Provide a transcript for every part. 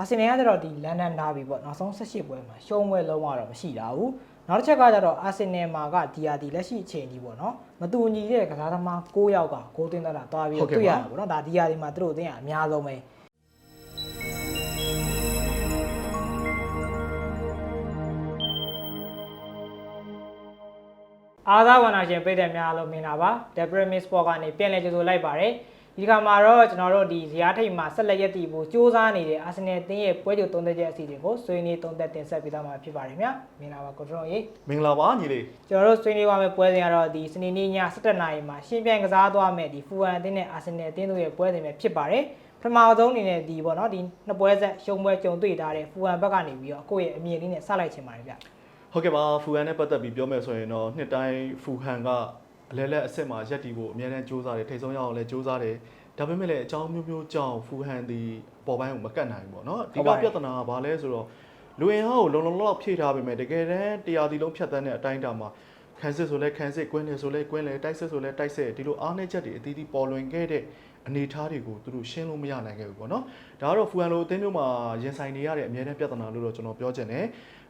အာဆင်နယ်ကကျတော့ဒီလန်ဒန်ဒါဘီပေါ့နောက်ဆုံး18ပွဲမှာရှုံးပွဲလုံးဝတော့မရှိတာဘူးနောက်တစ်ချက်ကကျတော့အာဆင်နယ်မှာကဒီယာဒီလက်ရှိအချိန်ကြီးပေါ့နော်မတူညီတဲ့ကစားသမား9ယောက်ကဂိုးသွင်းတတ်တာတွားပြီးတော့တွေ့ရတာပေါ့နော်ဒါဒီယာဒီမှာသူတို့အသင်းကအများဆုံးပဲအားသာဝနာရှင်ပြည်တယ်များအားလုံးမင်္ဂလာပါ The Premier Sport ကနေပြန်လည်ကြိုဆိုလိုက်ပါတယ် ဒီခါမှာတော့ကျွန်တော်တို့ဒီဇယားထိပ်မှာဆက်လက်ရက်တည်ဖို့စ조사နေတဲ့အာဆင်နယ်အသင်းရဲ့ပွဲကြိုသုံးသက်ချက်အစီအစဉ်ကိုဆွေးနွေးသုံးသက်တင်ဆက်ပေးသွားမှာဖြစ်ပါတယ်ခင်ဗျာမင်္ဂလာပါကိုထရုံကြီးမင်္ဂလာပါညီလေးကျွန်တော်တို့ဆွေးနွေးသွားမယ့်ပွဲစဉ်ကတော့ဒီစနေနေ့ည7:00နာရီမှာရှင်းပြိုင်ကစားသွားမယ့်ဒီဖူဟန်အသင်းနဲ့အာဆင်နယ်အသင်းတို့ရဲ့ပွဲစဉ်ပဲဖြစ်ပါတယ်ပထမဆုံးအနေနဲ့ဒီပေါ့နော်ဒီနှစ်ပွဲဆက်ရှုံးပွဲကြုံတွေ့ထားတဲ့ဖူဟန်ဘက်ကနေပြီးတော့ကိုယ့်ရဲ့အမြင်လေးနဲ့ဆက်လိုက်ချင်ပါတယ်ဗျဟုတ်ကဲ့ပါဖူဟန်နဲ့ပတ်သက်ပြီးပြောမယ်ဆိုရင်တော့နှစ်တိုင်းဖူဟန်က အလဲလက်အစ်စ်မှာရက်တီဖို့အများနဲ့စူးစမ်းတယ်ထိတ်ဆုံးရအောင်လည်းစူးစမ်းတယ်ဒါပေမဲ့လည်းအကြောင်းမျိုးမျိုးကြောင့်ဖူဟန်ဒီပေါ်ပိုင်းကိုမကတ်နိုင်ဘူးပေါ့နော်အဓိကပြဿနာကဘာလဲဆိုတော့လူဝင်ဟောကိုလုံလုံလောက်ဖြည့်ထားပေမဲ့တကယ်တမ်းတရားဒီလုံးဖြတ်တန်းတဲ့အတိုင်းအတာမှာခန်းစစ်ဆိုလဲခန်းစစ်ကွင်းလေဆိုလဲကွင်းလေတိုက်စစ်ဆိုလဲတိုက်စစ်ဒီလိုအားနည်းချက်တွေအသီးသီးပေါ်လွင်ခဲ့တဲ့ အနေအထားတွေကိုသူတို့ရှင်းလို့မရနိုင်ခဲ့ဘူးပေါ့နော်ဒါကတော့ဖူဟန်လိုအသင်းမျိုးမှာရင်ဆိုင်နေရတဲ့အများနဲ့ပြဿနာလို့တော့ကျွန်တော်ပြောချင်တယ်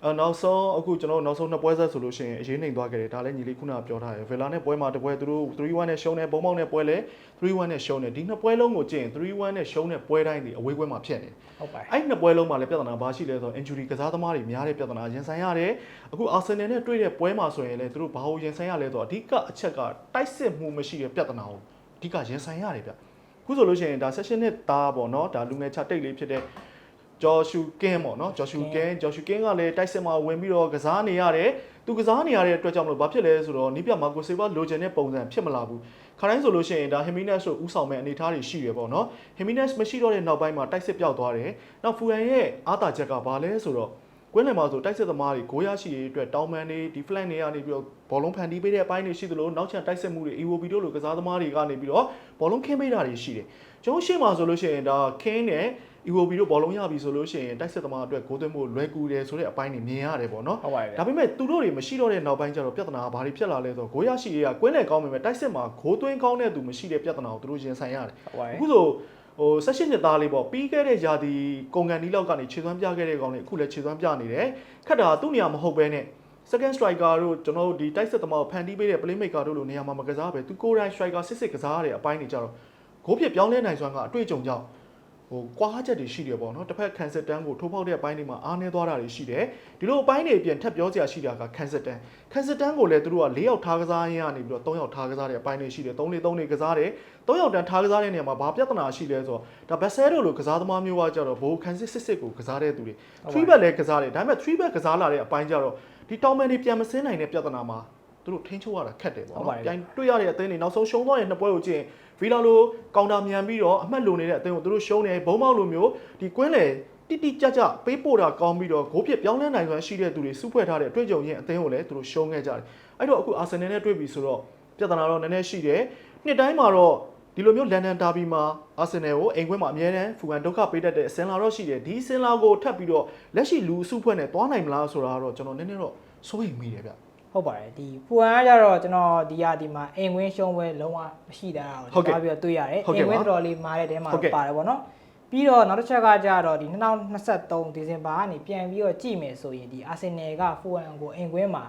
အဲနောက်ဆုံးအခုကျွန်တော်တို့နောက်ဆုံးနှစ်ပွဲဆက်ဆိုလို့ရှိရင်အရေးနိုင်သွားခဲ့တယ်ဒါလည်းညီလေးခုနကပြောထားတယ်ဗီလာနဲ့ပွဲမှာတစ်ပွဲသူတို့3-1နဲ့ရှုံးတယ်ဘုံမောက်နဲ့ပွဲလဲ3-1နဲ့ရှုံးတယ်ဒီနှစ်ပွဲလုံးကိုကြည့်ရင်3-1နဲ့ရှုံးတဲ့ပွဲတိုင်းဒီအဝေးပွဲမှာဖြစ်နေတယ်ဟုတ်ပါတယ်အဲ့နှစ်ပွဲလုံးမှာလည်းပြဿနာဘာရှိလဲဆိုတော့ injury ကစားသမားတွေများတဲ့ပြဿနာရင်ဆိုင်ရတယ်အခု Arsenal နဲ့တွေ့တဲ့ပွဲမှာဆိုရင်လည်းသူတို့ဘာလို့ရင်ဆိုင်ရလဲဆိုတော့အဓိကအချက်ကတိုက်စစ်မှုမရှိတဲ့ပြဿနာကိုအဓိကရင်ဆိုင်ရတယ်ဗျအ ခုဆိုလို့ရှိရင်ဒါ session နဲ့တားပေါ့နော်ဒါလူငယ်ချတိတ်လေးဖြစ်တဲ့ဂျော်ရှူကင်းပေါ့နော်ဂျော်ရှူကင်းဂျော်ရှူကင်းကလည်းတိုက်စစ်မှာဝင်ပြီးတော့ကစားနေရတယ်သူကစားနေရတဲ့အတွက်ကြောင့်မလို့ဘာဖြစ်လဲဆိုတော့နီးပြမာကိုဆေဘာလိုချင်တဲ့ပုံစံဖြစ်မလာဘူးခါတိုင်းဆိုလို့ရှိရင်ဒါဟီမီနက်ဆိုဥဆောင်မဲ့အနေအထားတွေရှိရပေါ့နော်ဟီမီနက်မရှိတော့တဲ့နောက်ပိုင်းမှာတိုက်စစ်ပြောက်သွားတယ်နောက်ဖူရန်ရဲ့အားတာချက်ကဘာလဲဆိုတော့ ကွင်းလယ်မှာဆိုတိုက်စစ်သမားတွေဂိုးရရှိရေးအတွက်တောင်းပန်တွေဒီ flank တွေကနေပြီးတော့ဘောလုံးဖန်တီးပေးတဲ့အပိုင်းတွေရှိသလိုနောက်ချန်တိုက်စစ်မှုတွေ EOB တို့လိုကစားသမားတွေကနေပြီးတော့ဘောလုံးခင်းပေးတာတွေရှိတယ်ကျွန်တော်ရှေ့မှာဆိုလို့ရှိရင်ဒါခင်းနဲ့ EOB တို့ဘောလုံးရပြီဆိုလို့ရှိရင်တိုက်စစ်သမားအတွက်ဂိုးသွင်းဖို့လွယ်ကူတယ်ဆိုတဲ့အပိုင်းတွေမြင်ရတယ်ပေါ့နော်ဟုတ်ပါတယ်ဗျဒါပေမဲ့သူတို့တွေမရှိတော့တဲ့နောက်ပိုင်းကျတော့ပြဿနာကဘာတွေဖြစ်လာလဲဆိုတော့ဂိုးရရှိရေးကကွင်းလည်ကောင်းပေမဲ့တိုက်စစ်မှာဂိုးသွင်းကောင်းတဲ့သူမရှိတဲ့ပြဿနာကိုသူတို့ရင်ဆိုင်ရတယ်ဟုတ်ပါတယ်အခုဆို ဟို16နှစ်သားလေးပေါ့ပြီးခဲ့တဲ့ယာဒီကုန်ကန်ဒီလောက်ကနေခြေသွမ်းပြခဲ့တဲ့ကောင်လေးအခုလည်းခြေသွမ်းပြနေတယ်ခက်တာကသူ့နေရာမဟုတ်ဘဲနဲ့ second striker တို့ကျွန်တော်တို့ဒီတိုက်စစ်သမားကိုဖန်တီးပေးတဲ့ playmaker တို့လိုနေရာမှာမကစားပဲသူကိုယ်တိုင် striker စစ်စစ်ကစားရတဲ့အပိုင်းတွေကြတော့ဂိုးပြပြောင်းလဲနိုင်စွမ်းကအတွေ့အကြုံကြောင့် ဟိုကွာချက်တွေရှိတယ်ပေါ့နော်တစ်ဖက်ကန်စစ်တန်းကိုထိုးဖောက်တဲ့အပိုင်းတွေမှာအားနည်းသွားတာတွေရှိတယ်ဒီလိုအပိုင်းတွေပြန်ထပ်ပြောစရာရှိတာကကန်စစ်တန်းကန်စစ်တန်းကိုလည်းသူတို့က၄ယောက်ထားကစားရင်းကနေပြီးတော့၃ယောက်ထားကစားတဲ့အပိုင်းတွေရှိတယ်၃၄၃၄ကစားတယ်၃ယောက်တန်းထားကစားတဲ့နေရာမှာဘာပြဿနာရှိလဲဆိုတော့ဒါဘက်ဆဲတို့လိုကစားသမားမျိုးကကြတော့ဘိုးကန်စစ်စစ်စစ်ကိုကစားတဲ့သူတွေ3 back လည်းကစားတယ်ဒါပေမဲ့3 back ကစားလာတဲ့အပိုင်းကြတော့ဒီတောင်းမန်တွေပြန်မစင်းနိုင်တဲ့ပြဿနာမှာသူ တို့ထိန်းချုပ်ရတာခက်တယ်ပေါ့ဟုတ်ပါနော်ရဲ့ပြန်တွေ့ရတဲ့အသင်းတွေနောက်ဆုံးရှုံးသွားတဲ့နှစ်ပွဲကိုကြည့်ရင်ဗီလာလိုကောင်တာမြန်ပြီးတော့အမှတ်လိုနေတဲ့အသင်းကိုသူတို့ရှုံးတယ်ဘုံမောက်လိုမျိုးဒီကွင်းလေတိတိကျကျပေးပို့တာကောင်းပြီးတော့ဂိုးပြပြောင်းလဲနိုင်စွမ်းရှိတဲ့သူတွေစုဖွဲ့ထားတဲ့အတွေ့အကြုံချင်းအသင်းကိုလည်းသူတို့ရှုံးခဲ့ကြတယ်အဲ့တော့အခုအာဆင်နယ်နဲ့တွေ့ပြီဆိုတော့ပြဿနာတော့နည်းနည်းရှိတယ်နှစ်တိုင်းမှာတော့ဒီလိုမျိုးလန်ဒန်ဒါဘီမှာအာဆင်နယ်ကိုအိမ်ခွင်းမှာအမြဲတမ်းဖူကန်ဒုက္ခပေးတတ်တဲ့အစင်လာတော့ရှိတယ်ဒီအစင်လာကိုထပ်ပြီးတော့လက်ရှိလူအစုဖွဲ့နဲ့တွားနိုင်မလားဆိုတာကတော့ကျွန်တော်နည်းနည်းတော့စိုးရိမ်မိတယ်ဗျ ဟုတ်ပါတယ်ဒီပူအန်ကကြတော့ကျွန်တော်ဒီရဒီမှာအိမ်ဝင်းရှုံးပွဲလုံးဝမရှိတာဟုတ်ကိုကဲ့ကျွန်တော်ပြီးတော့တွေ့ရတယ်ဟုတ်အိကဲ့မ်ဝင်းပါတော်တော်လေးမားတဲ့တဲမှာဟုတ်ကဲ့ပါတယ်ဗောနော်ပြီးတော့နောက်တစ်ချက်ကကြတော့ဒီ2023ဒီဇင်ဘာကနေပြန်ပြီးတော့ကြည့်မယ်ဆိုရင်ဒီအာဆင်နယ်ကဖူအန်ကိုအိမ်ကွင်းမှာ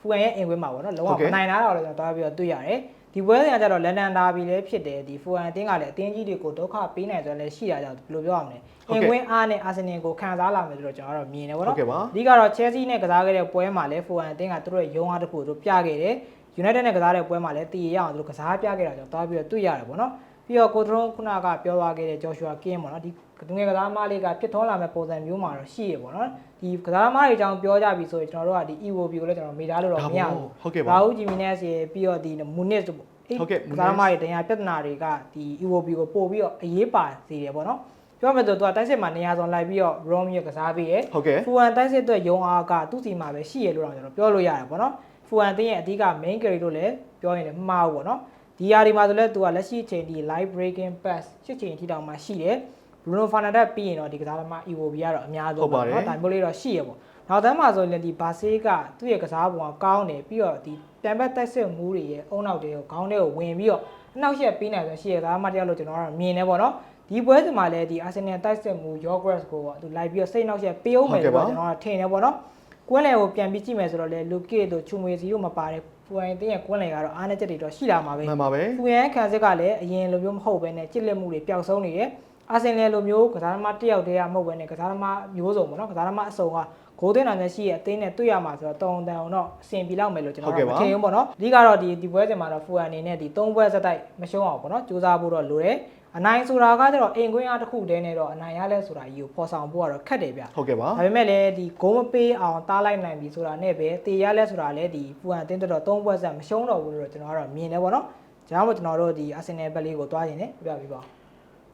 ဖူအန်ရဲ့အိမ်ကွင်းမှာဗောနော်လုံးဝဟုတ်ကဲ့မနိုင်တာတော့လည်းကျွန်တော်တွားပြီးတော့တွေ့ရတယ် ဒီပွဲစဉ်ကကြတော့လန်ဒန်ဒါဘီလည်းဖြစ်တယ်ဒီဖူအန်အတင်းကလည်းအတင်းကြီးတွေကိုဒုက္ခပေးနိုင်ဆိုလည်းရှိတာကြောင့်ဘယ်လိုပြောရမလဲဟုတ်အိမ်ကဲ့ကွင်းအားနဲ့အာဆင်နယ်ကိုခံစားလာမယ်ဆိုတော့ကျွန်တော်ကတော့မြင်တယ်ဗောဟုတ်နော်ကဲ့ပါအဓိကတော့ Chelsea နဲ့ကစားခဲ့တဲ့ပွဲမှာလည်း Foden အသင်းကသူတို့ရဲ့ရုံးအားတစ်ခုကိုသူတို့ပြခဲ့တယ် United နဲ့ကစားတဲ့ပွဲမှာလည်းတည်ရအောင်သူတို့ကစားပြခဲ့တာကြောင့်တွားပြီးတော့တွေ့ရတယ်ပေါ့နော်ပြီးတော့ကိုထရုံးခုနကပြောသွားခဲ့တဲ့ Joshua King ပေါ့နော်ဒီသူငယ်ကစားသမားလေးကဖြစ်ထွန်းလာမဲ့ပုံစံမျိုးမှာတော့ရှိရပေါ့နော် ဒီကစားသမားတွေအကြောင်းပြောကြပြီဆိုရင်ကျွန်တော်တို့ကဒီ EVO ကိုလည်းကျွန်တော်မေးထားလို့တော့မရဘူးဟုတ်ကဲ့ပါရာဟုဂျီမီနက်စ်ရေပြီးတော့ဒီ Muniz တို့ပေါ့အဲ့ဟုတ်ကဲ့ကစားသမားတွေတရားပြဿနာတွေကဒီ EVO ကိုပို့ပြီးတော့အရေးပါစေတယ်ပေါ့နော်ပြောမယ်ဆိုတော့သူကတိုက်စစ်မှာနေရာဆောင်လိုက်ပြီးတော့ Romeo ကစားပြီးရယ်ဟုတ်ကဲ့ဖူအန်တိုက်စစ်အတွက်ယုံအားကသူ့စီမှာပဲရှိရလို့တော့ကျွန်တော်ပြောလို့ရတယ်ပေါ့နော်ဖူအန်တင်းရဲ့အဓိက main carry လို့လည်းပြောရင်လည်းမှားဘူးပေါ့နော်ဒီယာဒီမှာဆိုလဲသူကလက်ရှိအချိန်ဒီ live breaking pass ရှစ်ချိန်အထိတောင်မှရှိတယ် Bruno Fernandes ပြီးရင်တော့ဒီကစားသမား EVO ကတော့အများဟုဆုံးတ်ပါတယ်ဒါမျိုးလေးတော့ရှိရပေါ့နောက်တန်းမှာဆိုရင်လည်းဒီဘာဆေးကသူ့ရဲ့ကစားပုံကကောင်းတယ်ပြီးတော့ဒီတန်ဘက်တိုက်စစ်မူးတွေရဲ့အုံနောက်တွေကိုခေါင်းထဲကိုဝင်ပြီးတော့အနောက်ရှက်ပေးနိုင်ဆိုရှိရကစားသမားတယောက်လို့ကျွန်တော်ကတော့မြင်နေပေါ့နော်ဒီပွဲစဉ်မှာလည်းဒီ Arsenal တိုက်စစ်မှု Yogres ကိုပေါ့သူလိုက်ပြီးတော့စိတ်နှောက်ရက်ပေးအောင်မယ်လို့ကျွန်တော်ကထင်တယ်ပေါ့နော်ကွင်းလယ်ကိုပြန်ပြီးကြည့်မယ်ဆိုတော့လေလူကစ်တို့ချူမွေစီတို့မပါတယ်ပူအိုင်တင်းရဲ့ကွင်းလယ်ကတော့အားနည်းချက်တွေတော့ရှိလာမှာပဲမှန်ပါပဲပူရန်ခံစစ်ကလည်းအရင်လိုမျိုးမဟုတ်ပဲနဲ့ကြစ်လက်မှုတွေပျောက်ဆုံးနေတယ် အာဆင်နယ်လိုမျိုးကစားသမားတစ်ယောက်တည်းကမဟုတ်ပဲနဲ့ကစားသမားမျိုးစုံပေါ့နော်ကစားသမားအစုံကဂိုးသွင်းတာနဲ့ရှိရဲ့အသင်းနဲ့တွေ့ရမှာဆိုတော့တုံတန်အောင်တော့အဆင်ပြေလောက်မယ်လို့ကျွန်တော်တို့မထင်ဘူးပေါ့နော်အဓိကတော့ဒီဒီပွဲစဉ်မှာတော့ဖူအန်အနေနဲ့ဒီ၃ပွဲဆက်တိုက်မရှုံးအောင်ပေါ့နော်စူးစမ်းဖို့တော့လိုတယ်အနိုင်ဆိုတာကကျတော့အိမ်ကွင်းအားတစ်ခုတည်းနဲ့တော့အနိုင်ရလဲဆိုတာကြီးကိုဖော်ဆောင်ဖို့ကတော့ခက်တယ်ဗျဟုတ်ကဲ့ပါဒါပေမဲ့လည်းဒီဂိုးမပေးအောင်တားလိုက်နိုင်ပြီဆိုတာနဲ့ပဲတေရလဲဆိုတာလည်းဒီဖူအန်အသင်းတော်၃ပွဲဆက်မရှုံးတော့ဘူးလို့ကျွန်တော်ကတော့မြင်တယ်ပေါ့နော်။ဒါကြောင့်မို့ကျွန်တော်တို့ဒီအာဆင်နယ်ဘက်လေးကိုတွားရင်လည်းပြပြပေးပါဦး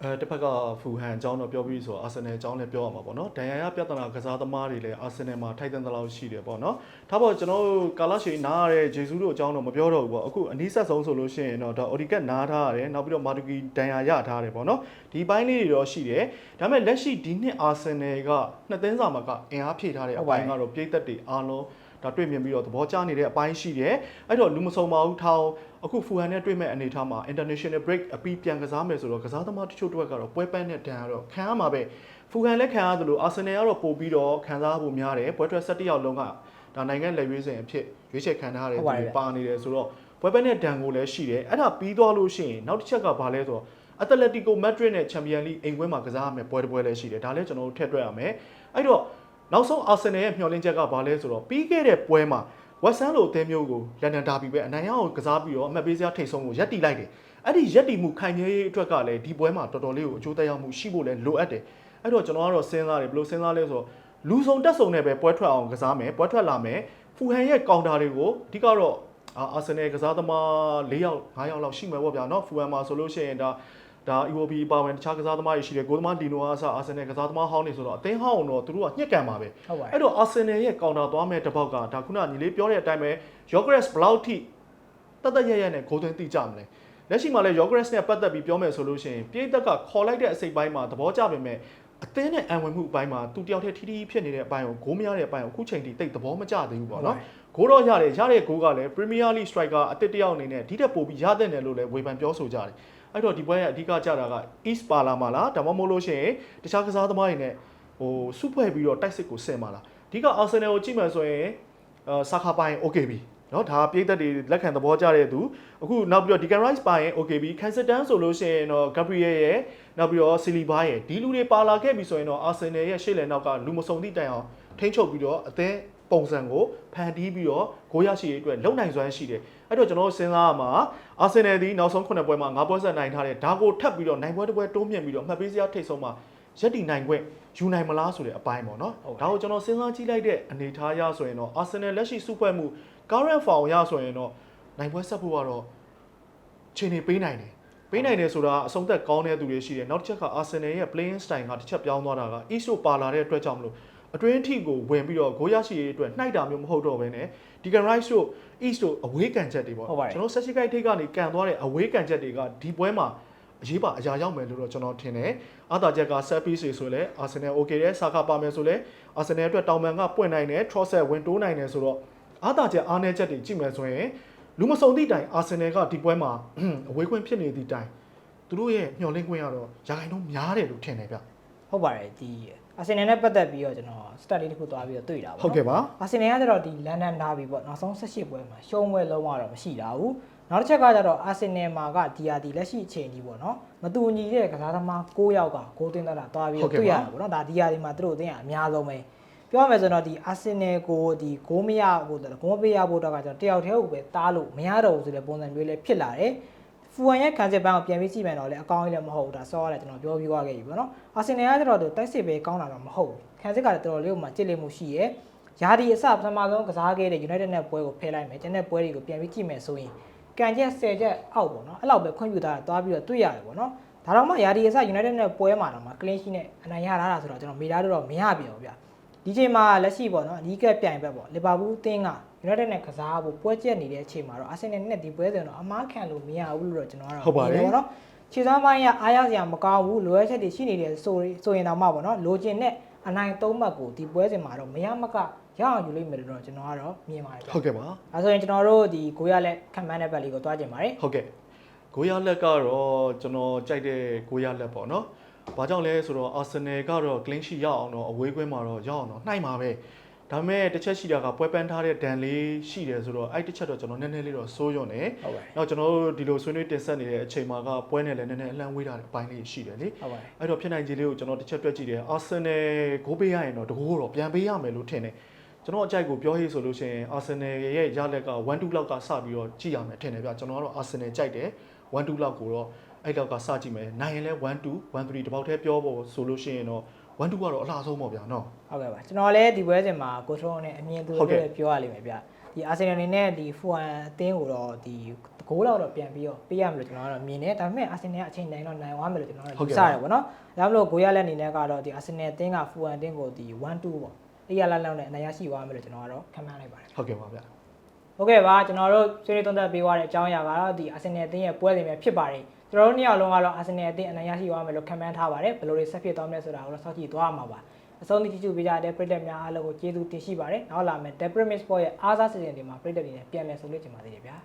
အဲတစ်ဖက်ကဖူဟန်အကြောင်းတော့ပြောပြီးဆိုတော့အာဆင်နယ်အကြောင်းလည်းပြောရမှာပေါ့နော်ဒန်ယာရပြဿနာကစားသမားတွေလည်းအာဆင်နယ်မှာထိုက်တန်တဲ့လောက်ရှိတယ်ပေါ့နော်ဒါပေါ့ကျွန်တော်တို့ကာလရှေနားရတဲ့ဂျေဆူးတို့အကြောင်းတော့မပြောတော့ဘူးပေါ့အခုအနီးဆက်ဆုံးဆိုလို့ရှိရင်တော့ဒါအော်ဒီကက်နားထားရတယ်နောက်ပြီးတော့မာတူကီဒန်ယာရထားတယ်ပေါ့နော်ဒီပိုင်းလေးတွေတော့ရှိတယ်ဒါပေမဲ့လက်ရှိဒီနှစ်အာဆင်နယ်ကနှစ်သင်းစာမှာကအင်အားဖြည့်ထားတဲ့အပိုင်းကတော့ပြည်သက်တွေအားလုံး ဒါတွေ့မြင်ပြီးတော့သဘောကျနေတဲ့အပိုင်းရှိတယ်အဲ့တော့လူမဆုံပါဘူးထောင်းအခုဖူဟန်နဲ့တွေ့မဲ့အနေအထားမှာ international break အပြီးပြန်ကစားမယ်ဆိုတော့ကစားသမားတချို့တွေကတော့ပွဲပန်းနဲ့တန်ရတော့ခံရမှာပဲဖူဟန်လည်းခံရတယ်လို့အာဆင်နယ်ကတော့ပို့ပြီးတော့ခံစားဖို့များတယ်ပွဲထွက်17ရောက်လုံးကဒါနိုင်ငံလက်ရွေးစင်အဖြစ်ရွေးချယ်ခံထားရတယ်သူတွေပါနေတယ်ဆိုတော့ပွဲပန်းနဲ့တန်ကိုလည်းရှိတယ်အဲ့ဒါပြီးသွားလို့ရှိရင်နောက်တစ်ချက်ကဘာလဲဆိုတော့အက်တလက်တီကိုမက်ဒရစ်နဲ့ချန်ပီယံလိအိမ်ကွင်းမှာကစားရမယ်ပွဲတစ်ပွဲလည်းရှိတယ်ဒါလည်းကျွန်တော်တို့ထည့်တွက်ရမယ်အဲ့တော့ နောက်ဆုံးအာဆင်နယ်ရဲ့မျှော်လင့်ချက်ကဘာလဲဆိုတော့ပြီးခဲ့တဲ့ပွဲမှာဝက်ဆန်လိုအသင်းမျိုးကိုလန်ဒန်ဒါဘီပဲအနိုင်ရအောင်ကစားပြီးတော့အမှတ်ပေးစရာထိတ်ဆုံးကိုရပ်တည်လိုက်တယ်။အဲ့ဒီရပ်တည်မှုခိုင်မြဲရေးအတွက်ကလည်းဒီပွဲမှာတော်တော်လေးကိုအကျိုးသက်ရောက်မှုရှိဖို့လည်းလိုအပ်တယ်။အဲ့တော့ကျွန်တော်ကတော့စဉ်းစားတယ်ဘယ်လိုစဉ်းစားလဲဆိုတော့လူစုံတက်ဆုံနဲ့ပဲပွဲထွက်အောင်ကစားမယ်ပွဲထွက်လာမယ်ဖူဟန်ရဲ့ကောင်တာတွေကိုအဓိကတော့အာဆင်နယ်ကစားသမား၄ယောက်၅ယောက်လောက်ရှိမယ်ပေါ့ဗျာနော်ဖူဟန်မှာဆိုလို့ရှိရင်ဒါ ဒါ EOB ပါဝင်တခြားကစားသမားတွေရှိတယ်ကိုသမားဒီနိုအားစအာဆင်နယ်ကစားသမားဟောင်းနေဆိုတော့အသင်းဟောင်းတော့သူတို့ကညှက်ကန်ပါပဲ။ဟုတ်ပါအဲ့တော့ Arsenal ရဲ့ကောင်တာသွားမဲ့တစ်ပေါက်ကဒါခုနညီလေးပြောတဲ့အတိုင်းပဲ Yogres ဘလောက်ထိတတ်တတ်ရရနဲ့ဂိုးသွင်းတိကြမလဲလက်ရှိမှာလဲ Yogres နဲ့ပတ်သက်ပြီးပြောမယ်ဆိုလို့ရှိရင်ပြည်သက်ကခေါ်လိုက်တဲ့အစိပ်ပိုင်းမှာသဘောကျပေမဲ့အသင်းနဲ့အံဝင်မှုအပိုင်းမှာသူတယောက်တည်းထီးထီးဖြစ်နေတဲ့အပိုင်းကိုဂိုးမရတဲ့အပိုင်းကိုအခုချိန်ထိတိတ်သဘောမကျသေးဘူးပေါ့နော်ဂိုးတော့ရတယ်ရတဲ့ဂိုးကလည်း Premier League striker အသစ်တစ်ယောက်အနေနဲ့ဒီတက်ပို့ပြီးရတဲ့နယ်လို့လည်းဝေဖန်ပြောဆိုကြတယ် အဲ့တော့ဒီပွဲရဲ့အဓိကကြတာက East Palama လားဒါမှမဟုတ်လို့ရှိရင်တခြားကစားသမားတွေနဲ့ဟိုစုဖွဲ့ပြီးတော့တိုက်စစ်ကိုဆင်ပါလားအဓိက Arsenal ကိုကြည့်မှဆိုရင်အာစာခါပိုင် okay ပြီနော်ဒါပြည်သက်တွေလက်ခံသဘောကျတဲ့သူအခုနောက်ပြီးတော့ Declan Rice ပါရင် okay ပြီ Kensington ဆိုလို့ရှိရင်တော့ Gabriel ရဲ့နောက်ပြီးတော့ Saliba ရဲ့ဒီလူတွေပါလာခဲ့ပြီဆိုရင်တော့ Arsenal ရဲ့ရှေ့လယ်နောက်ကလူမဆုံသည့်တိုင်အောင်ထိန်းချုပ်ပြီးတော့အသင်း ပုံစံကိုဖန်တီးပြီးတော့ဂိုးရရှိရေးအတွက်လုံနိုင်စွမ်းရှိတယ်အဲ့တော့ကျွန်တော်တို့စဉ်းစားရမှာအာဆင်နယ်ဒီနောက်ဆုံး9ပွဲမှာ9ပွဲဆက်နိုင်ထားတယ်ဒါကိုထပ်ပြီးတော့နိုင်ပွဲတစ်ပွဲတိုးမြင့်ပြီးတော့မှတ်ပေးစရာထိတ်ဆုံးမှာရက်တီနိုင်ခွင့်ယူနိုင်မလားဆိုတဲ့အပိုင်းပေါ့နော်ဟုတ်ဒါကိုကျွန်တော်စဉ်းစားကြည့်လိုက်တဲ့အနေအထားအရဆိုရင်တော့ Arsenal လက်ရှိစုဖွဲ့မှု current form ရဆိုရင်တော့နိုင်ပွဲဆက်ဖို့ကတော့ခြေနေပေးနိုင်တယ်ပေးနိုင်တယ်ဆိုတာအဆုံးသက်ကောင်းတဲ့သူတွေရှိတယ်နောက်တစ်ချက်က Arsenal ရဲ့ playing style ကတစ်ချက်ပြောင်းသွားတာက East တို့ပါလာတဲ့အတွက်ကြောင့်မလို့ အတွင်းထိကိုဝင်ပြီးတော့ဂိုးရရှိရေးအတွက်နှိုက်တာမျိုးမဟုတ်တော့ဘဲနဲ့ Deacon Rice တို့ East တို့အဝေးကန်ချက်တွေပေါ့ဟုတ်ပါတယ်ကျွန်တော်ဆက်ရှိကိုက်ထိတ်ကနေကန်သွားတဲ့အဝေးကန်ချက်တွေကဒီပွဲမှာအရေးပါအရာရောက်မယ်လို့တော့ကျွန်တော်ထင်တယ်။အာသာချက်က set piece ဆိုလဲ Arsenal okay တဲ့စာခပါမယ်ဆိုလဲ Arsenal အတွက်တောင်ပန်ကပွင့်နိုင်တယ် Trossard ဝင်တိုးနိုင်တယ်ဆိုတော့အာသာချက်အားနည်းချက်တွေကြည့်မယ်ဆိုရင်လူမစုံသည့်တိုင် Arsenal ကဒီပွဲမှာအဝေးခွင့်ဖြစ်နေသည့်တိုင်သူတို့ရဲ့မျှော်လင့်ခွင့်ကတော့ရာခိုင်နှုန်းများတယ်လို့ထင်တယ်ဗျဟုတ်ပါတယ်ဒီ အာဆင်နယ်နဲ့ပတ်သက်ပြီးတော့ကျွန်တော် stat လေးတစ်ခုတွားပြီးတော့တွေ့တာပေါ့ဟုတ်ကဲ့ပါအာဆင်နယ်ကကျတော့ဒီလန်ဒန်ဒါဘီပေါ့နောက်ဆုံး18ပွဲမှာရှုံးပွဲလုံးဝတော့မရှိတာဘူးနောက်တစ်ချက်ကကျတော့အာဆင်နယ်မှာကဒီယာဒီလက်ရှိအချိန်ကြီးပေါ့နော်မတူညီတဲ့ကစားသမား9ယောက်ကဂိုးသွင်းတတ်တာတွားပြီးတော့တွေ့ရတာပေါ့နော်ဒါဒီယာဒီမှာသူတို့အသင်းကအများဆုံးပဲပြောရမယ်ဆိုတော့ဒီအာဆင်နယ်ကိုဒီဂိုးမရဖို့တော့ဂိုးမပေးရဖို့တော့ကကျွန်တော်တယောက်တည်းကိုပဲတားလို့မရတော့ဘူးဆိုတဲ့ပုံစံမျိုးလေးဖြစ်လာတယ် ဖူဝမ်ရဲ့ခံစစ်ပန်းကိုပြန်ပြီးကြည့်မယ်တော့လေအကောင်းကြီးလည်းမဟုတ်ဘူးဒါဆော့ရတယ်ကျွန်တော်ပြောပြသွားခဲ့ပြီပေါ့နော်အာဆင်နယ်ကကျတော့သူတိုက်စစ်ပဲကောင်းတာတော့မဟုတ်ဘူးခံစစ်ကလည်းတော်တော်လေးကိုမှကြစ်လိမ့်မှုရှိရဲယာဒီအစပထမဆုံးကစားခဲ့တဲ့ United နဲ့ပွဲကိုဖဲလိုက်မယ်ကျန်တဲ့ပွဲတွေကိုပြန်ပြီးကြည့်မယ်ဆိုရင်ကန်ချက်10ချက်အောက်ပေါ့နော်အဲ့လောက်ပဲခွင့်ပြုထားတာသွားပြီးတော့တွေ့ရတယ်ပေါ့နော်ဒါတော့မှယာဒီအစ United နဲ့ပွဲမှာတော့မှ clean sheet နဲ့အနိုင်ရတာဆိုတော့ကျွန်တော်မိသားတော့မရပြန်ဘူးဗျ ဒီချိန်မှာလက်ရှိပေါ့နော်အနီးကပ်ပြိုင်ဘက်ပေါ့လီဗာပူးအသင်းက United နဲ့ကစားဖို့ပွဲကျက်နေတဲ့အချိန်မှာတော့ Arsenal နဲ့ဒီပွဲစဉ်တော့အမားခံလို့မရဘူးလို့တော့ကျွန်တော်ကတော့ဟုတ်ပါတယ်မြင်တယ်ပေါ့နော်ခြေစမ်းပိုင်းကအားရစရာမကောင်းဘူးလိုအပ်ချက်တွေရှိနေတယ်ဆိုရင်ဆိုရင်တော့မှပေါ့နော်လိုချင်တဲ့အနိုင်သုံးမှတ်ကိုဒီပွဲစဉ်မှာတော့မရမကရအောင်ယူလိမ့်မယ်လို့တော့ကျွန်တော်ကတော့မြင်ပါတယ်ဗျဟုတ်ကဲ့ပါအဲဆိုရင်ကျွန်တော်တို့ဒီကိုရလက်ခံမှန်းတဲ့ဘက်လေးကိုတွားကြင်ပါတယ်ဟုတ်ကဲ့ကိုရလက်ကတော့ကျွန်တော်ကြိုက်တဲ့ကိုရလက်ပေါ့နော် ဘာကြောင့်လဲဆိုတော့ Arsenal ကတော့ clean sheet ရအောင်တော့အဝေးကွင်းမှာတော့ရအောင်တော့နှိုက်မှာပဲဒါပေမဲ့တစ်ချက်ရှိတာကပွဲပန်းထားတဲ့ဒဏ်လေးရှိတယ်ဆိုတော့အဲ့တစ်ချက်တော့ကျွန်တော်နည်းနည်းလေးတော့စိုးရွံ့တယ်ဟုတ်ပါတယ်။နောက်ကျွန်တော်တို့ဒီလိုဆွေးနွေးတင်ဆက်နေတဲ့အချိန်မှာကပွဲနဲ့လည်းနည်းနည်းအလန့်ဝေးတာတဲ့အပိုင်းလေးရှိတယ်လေဟုတ်ပါတယ်။အဲ့တော့ဖြစ်နိုင်ခြေလေးကိုကျွန်တော်တစ်ချက်တွက်ကြည့်တယ်။ Arsenal ဂိုးပေးရရင်တော့တကူတော့ပြန်ပေးရမယ်လို့ထင်တယ်။ကျွန်တော်အကြိုက်ကိုပြောရေးဆိုလို့ရှိရင် Arsenal ရဲ့ရလက်က1-2လောက်ကစပြီးတော့ကြည့်ရမယ်ထင်တယ်ဗျ။ကျွန်တော်ကတော့ Arsenal ကြိုက်တယ်။1-2လောက်ကိုတော့ အဲ့လောက်ကစကြည့်မယ်။နိုင်ရင်လည်း1-2 1-3တပေါက်တည်းပြောဖို့ဆိုလို့ရှိရင်တော့1-2ကတော့အလားဆုံးပေါ့ဗျာနော်ဟုတ်ကဲ့ပါကျွန်တော်လည်းဒီပွဲစဉ်မှာကိုထရုံနဲ့အမြင်သူဟုတ်ကဲ့တို့လည်းပြောရလိမ့်မယ်ဗျဒီအာဆင်နယ်အနေနဲ့ဒီဖူအန်အသင်းကိုတော့ဒီဂိုးလောက်တော့ပြန်ပြီးတော့ပေးရမယ်လို့ကျွန်တော်ကတော့မြင်တယ်ဒါပေမဲ့အာဆင်နယ်ကအချိန်တိုင်းတော့နိုင်သွားမယ်လို့ကျွန်တော်ကတော့ယူဆတယ်ပေါ့နော်ဒါမှမဟုတ်ဂိုးရလက်အနေနဲ့ကတော့ဒီအာဆင်နယ်အသင်းကဖူအန်အသင်းကိုဒီ1-2ပေါ့အေးရလက်လောက်နဲ့အနိုင်ရရှိသွားမယ်လို့ကျွန်တော်ကတော့ခံမှန်းလိုက်ပါတယ်ဟုတ်ကဲ့ပါဗျာဟုတ်ကဲ့ပါကျွန်တော်တို့ဆွေးနွေးသုံးသပ်ပေးသွားတဲ့အကြောင်းအရာကတော့ဒီအာဆင်နယ်အသင်းရဲ့ပွဲစဉ်ပဲဖြစ်ပါတယ် ကျွန်တော်တို့နှစ်ယောက်လုံးကတော့အာဆင်နယ်အသင်းအနိုင်ရရှိသွားမယ်လို့ခံမှန်းထားပါတယ်ဘယ်လိုတွေဆက်ဖြစ်သွားမလဲဆိုတာကိုတော့စောင့်ကြည့်သွားမှာပါအဆုံးထိကြည့်ကြည့်ပေးကြတဲ့ပရိသတ်များအားလုံးကိုကျေးဇူးတင်ရှိပါတယ်နောက်လာမယ့် The Pyramid Sport ရဲ့အားစားစီစဉ်တွေမှာပရိသတ်တွေနဲ့ပြန်လည်ဆုံတွေ့ကြပါသေးတယ်ဗျာ